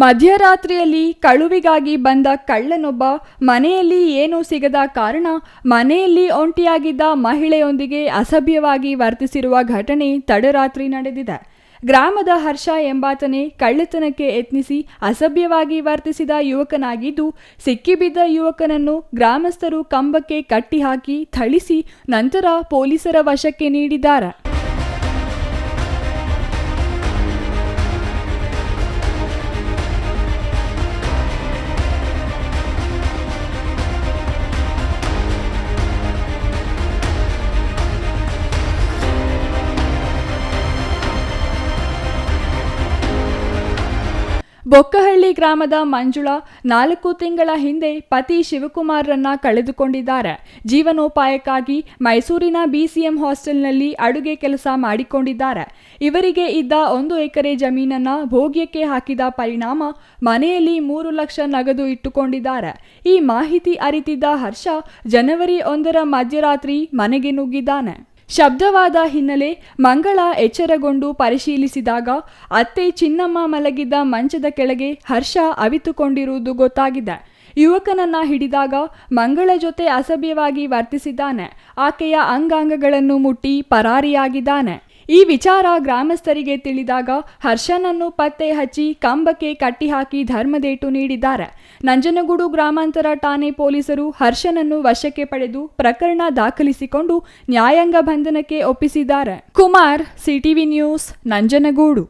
ಮಧ್ಯರಾತ್ರಿಯಲ್ಲಿ ಕಳುವಿಗಾಗಿ ಬಂದ ಕಳ್ಳನೊಬ್ಬ ಮನೆಯಲ್ಲಿ ಏನೂ ಸಿಗದ ಕಾರಣ ಮನೆಯಲ್ಲಿ ಒಂಟಿಯಾಗಿದ್ದ ಮಹಿಳೆಯೊಂದಿಗೆ ಅಸಭ್ಯವಾಗಿ ವರ್ತಿಸಿರುವ ಘಟನೆ ತಡರಾತ್ರಿ ನಡೆದಿದೆ. ಗ್ರಾಮದ ಹರ್ಷ ಎಂಬಾತನೇ ಕಳ್ಳತನಕ್ಕೆ ಯತ್ನಿಸಿ ಅಸಭ್ಯವಾಗಿ ವರ್ತಿಸಿದ ಯುವಕನಾಗಿದ್ದು, ಸಿಕ್ಕಿಬಿದ್ದ ಯುವಕನನ್ನು ಗ್ರಾಮಸ್ಥರು ಕಂಬಕ್ಕೆ ಕಟ್ಟಿಹಾಕಿ ಥಳಿಸಿ ನಂತರ ಪೊಲೀಸರ ವಶಕ್ಕೆ ನೀಡಿದ್ದಾರೆ. ಬೊಕ್ಕಹಳ್ಳಿ ಗ್ರಾಮದ ಮಂಜುಳಾ ನಾಲ್ಕು ತಿಂಗಳ ಹಿಂದೆ ಪತಿ ಶಿವಕುಮಾರ್ರನ್ನ ಕಳೆದುಕೊಂಡಿದ್ದಾರೆ. ಜೀವನೋಪಾಯಕ್ಕಾಗಿ ಮೈಸೂರಿನ ಬಿಸಿಎಂ ಹಾಸ್ಟೆಲ್ನಲ್ಲಿ ಅಡುಗೆ ಕೆಲಸ ಮಾಡಿಕೊಂಡಿದ್ದಾರೆ. ಇವರಿಗೆ ಇದ್ದ ಒಂದು ಎಕರೆ ಜಮೀನನ್ನ ಭೋಗ್ಯಕ್ಕೆ ಹಾಕಿದ ಪರಿಣಾಮ ಮನೆಯಲ್ಲಿ ಮೂರು ಲಕ್ಷ ನಗದು ಇಟ್ಟುಕೊಂಡಿದ್ದಾರೆ. ಈ ಮಾಹಿತಿ ಅರಿತಿದ್ದ ಹರ್ಷ, ಜನವರಿ ಒಂದರ ಮಧ್ಯರಾತ್ರಿ ಮನೆಗೆ ನುಗ್ಗಿದ್ದಾನೆ. ಶಬ್ದವಾದ ಹಿನ್ನೆಲೆ ಮಂಗಳ ಎಚ್ಚರಗೊಂಡು ಪರಿಶೀಲಿಸಿದಾಗ ಅತ್ತೆ ಚಿನ್ನಮ್ಮ ಮಲಗಿದ್ದ ಮಂಚದ ಕೆಳಗೆ ಹರ್ಷ ಅವಿತುಕೊಂಡಿರುವುದು ಗೊತ್ತಾಗಿದೆ. ಯುವಕನನ್ನ ಹಿಡಿದಾಗ ಮಂಗಳ ಜೊತೆ ಅಸಭ್ಯವಾಗಿ ವರ್ತಿಸಿದ್ದಾನೆ. ಆಕೆಯ ಅಂಗಾಂಗಗಳನ್ನು ಮುಟ್ಟಿ ಪರಾರಿಯಾಗಿದ್ದಾನೆ. ಈ ವಿಚಾರ ಗ್ರಾಮಸ್ಥರಿಗೆ ತಿಳಿದಾಗ ಹರ್ಷನನ್ನು ಪತ್ತೆ ಹಚ್ಚಿ ಕಂಬಕ್ಕೆ ಕಟ್ಟಿಹಾಕಿ ಧರ್ಮದೇಟು ನೀಡಿದ್ದಾರೆ. ನಂಜನಗೂಡು ಗ್ರಾಮಾಂತರ ಠಾಣೆ ಪೊಲೀಸರು ಹರ್ಷನನ್ನು ವಶಕ್ಕೆ ಪಡೆದು ಪ್ರಕರಣ ದಾಖಲಿಸಿಕೊಂಡು ನ್ಯಾಯಾಂಗ ಬಂಧನಕ್ಕೆ ಒಪ್ಪಿಸಿದ್ದಾರೆ. Kumar, CTV news, Nanjangud.